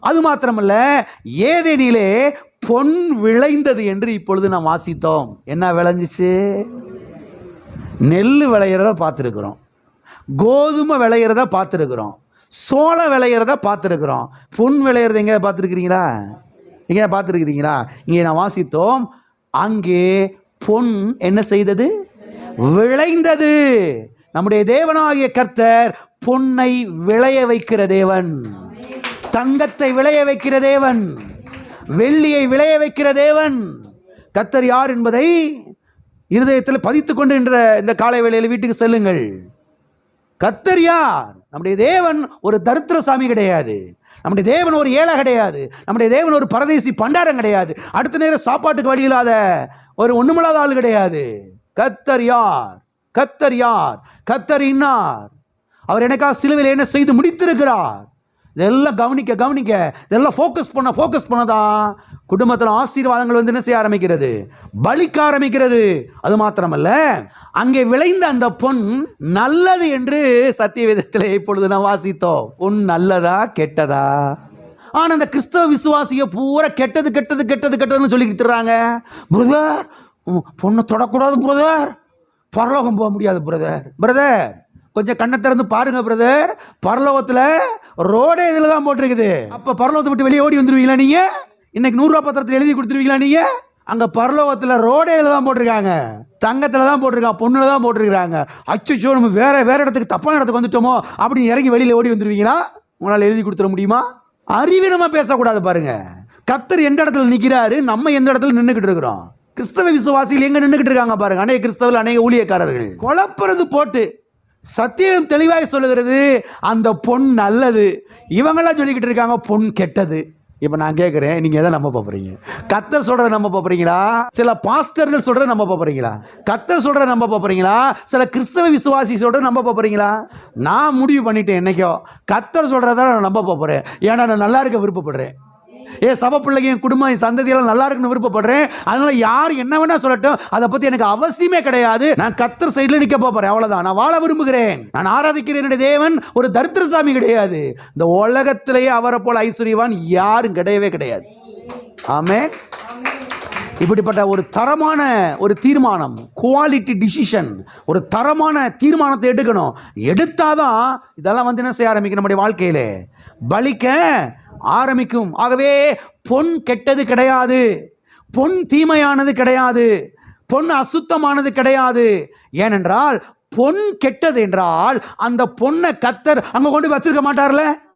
அது மாத்திரமல்ல ஏதேனிலே பொன் விளைந்தது என்று இப்பொழுது நாம் வாசித்தோம். என்ன விளைஞ்சிச்சு? நெல் விளையிறத பார்த்துருக்குறோம். கோதுமை விளையிறத பார்த்துருக்குறோம். சோளம் விளையிறத பார்த்துருக்குறோம். பொன் விளையிறத எங்கே பார்த்துருக்கிறீங்களா? எங்கேயாவது பார்த்துருக்குறீங்களா? இங்கே நான் வாசித்தோம் அங்கே பொன் என்ன செய்தது? விளைந்தது. நம்முடைய தேவனாகிய கர்த்தர் பொன்னை விளைய வைக்கிற தேவன். தங்கத்தை விளைய வைக்கிற தேவன் வெள்ளியை விளைய வைக்கிற தேவன். கத்தர் யார் என்பதை இருதயத்தில் பதித்து கொண்டு இந்த காலை வேளையில் வீட்டுக்கு செல்லுங்கள். கத்தர் யார்? நம்முடைய தேவன் ஒரு தரித்திர சாமி கிடையாது. நம்முடைய தேவன் ஒரு ஏழை கிடையாது. நம்முடைய தேவன் ஒரு பரதேசி பண்டாரம் கிடையாது. அடுத்த நேரம் சாப்பாட்டுக்கு வழி இல்லாத ஒரு ஒண்ணுமில்லாத ஆள் கிடையாது. கத்தர் யார்? கத்தர் யார்? கத்தர் இன்னார். அவர் எனக்காக சிலுவையில் என்ன செய்து முடித்திருக்கிறார்? இதெல்லாம் கவனிக்க கவனிக்க. இதெல்லாம் ஃபோக்கஸ் பண்ண ஃபோக்கஸ் பண்ணதான் குடும்பத்தில் ஆசீர்வாதங்கள் வந்து என்ன செய்ய ஆரம்பிக்கிறது? பலிக்க ஆரம்பிக்கிறது. அது மாத்திரமல்ல. அங்கே விளைந்த அந்த பொன் நல்லது என்று சத்திய விதத்தில் இப்பொழுது நான் வாசித்தோம். பொன் நல்லதா கெட்டதா? ஆனால் அந்த கிறிஸ்தவ விசுவாசிய பூரா கெட்டது கெட்டது கெட்டது கெட்டதுன்னு சொல்லிக்கிட்டு இருக்காங்க. பிரதர் பொண்ணை தொடக்கூடாது பிரதர் பரலோகம் போக முடியாது பிரதர் பிரதர் கொஞ்சம் கண்ணை திறந்து பாருங்க பிரதர் பரலோகத்தில் ரோடே இதில் தான் போட்டிருக்குது. அப்போ பரலோகத்தை விட்டு வெளியே ஓடி வந்துடுவீங்களா நீங்க? இன்னைக்கு நூறுரூவா பத்திரத்தில் எழுதி கொடுத்துருவீங்களா நீங்க? அங்கே பரலோகத்தில் ரோடே இதில் தான் போட்டிருக்காங்க. தங்கத்தில் தான் போட்டிருக்காங்க பொண்ணுல தான் போட்டிருக்கிறாங்க. அச்சுச்சோ நம்ம வேறு வேறு இடத்துக்கு தப்பான இடத்துக்கு வந்துட்டோமோ அப்படின்னு இறங்கி வெளியில் ஓடி வந்துருவீங்களா? உங்களால் எழுதி கொடுத்துட முடியுமா? அறிவீனமாக பேசக்கூடாது பாருங்கள் கத்தர் எந்த இடத்துல நிற்கிறாரு நம்ம எந்த இடத்துல நின்றுக்கிட்டு இருக்கிறோம்? கிறிஸ்தவ விசுவாசிகள் எங்கே நின்றுக்கிட்டு இருக்காங்க பாருங்கள் அநேக கிறிஸ்தவர்கள் அநேக ஊழியக்காரர்கள். குழப்பறது போட்டு சத்தியம் தெளிவாக சொல்லுகிறது அந்த பொன் நல்லது. இவங்கெல்லாம் சொல்லிக்கிட்டு இருக்காங்க பொன் கெட்டது. இப்போ நான் கேட்குறேன் நீங்கள் எதை நம்ப போகிறீங்க கத்தர் சொல்கிறத நம்ப போகிறீங்களா சில பாஸ்டர்கள் சொல்கிறத நம்ப போகிறீங்களா கத்தர் சொல்கிறத நம்ப போகிறீங்களா சில கிறிஸ்தவ விசுவாசி சொல்கிறத நம்ப போகிறீங்களா நான் முடிவு பண்ணிட்டேன் என்னைக்கோ. கத்தர் சொல்கிறத நான் நம்ப போகிறேன் ஏன்னா நான் நல்லா இருக்க விருப்பப்படுறேன். ஏ சப பிள்ளைங்க என் குடும்பம் என் சந்ததியெல்லாம் நல்லா இருக்குன்னு விருப்பப்படுறேன். அதனால யார் என்ன வேணா சொல்லட்டும். அதை பத்தி எனக்கு அவசியமே கிடையாது. நான் கத்தர் சைடில் நிற்க போறேன். அவ்வளவுதான். நான் வாழ விரும்புகிறேன். நான் ஆராதிக்கிறேன் என்னுடைய தேவன். ஒரு தரித்திரசாமி கிடையாது. இந்த உலகத்திலேயே அவரை போல ஐஸ்வர்யவான் யாரும் கிடையவே கிடையாது. ஆமே இப்படிப்பட்ட ஒரு தரமான ஒரு தீர்மானம் குவாலிட்டி டிசிஷன் ஒரு தரமான தீர்மானத்தை எடுக்கணும். எடுத்தாதான் இதெல்லாம் வந்து என்ன செய்ய ஆரம்பிக்கும் நம்முடைய வாழ்க்கையில்? பலிக்க ஆரம்பிக்கும். ஆகவே பொன் கெட்டது கிடையாது. பொன் தீமையானது கிடையாது. பொன் அசுத்தமானது கிடையாது. ஏனென்றால் பொன் கெட்டது என்றால் அந்த பொண்ணை கத்தர் அங்க கொண்டு வச்சிருக்க மாட்டார்ல?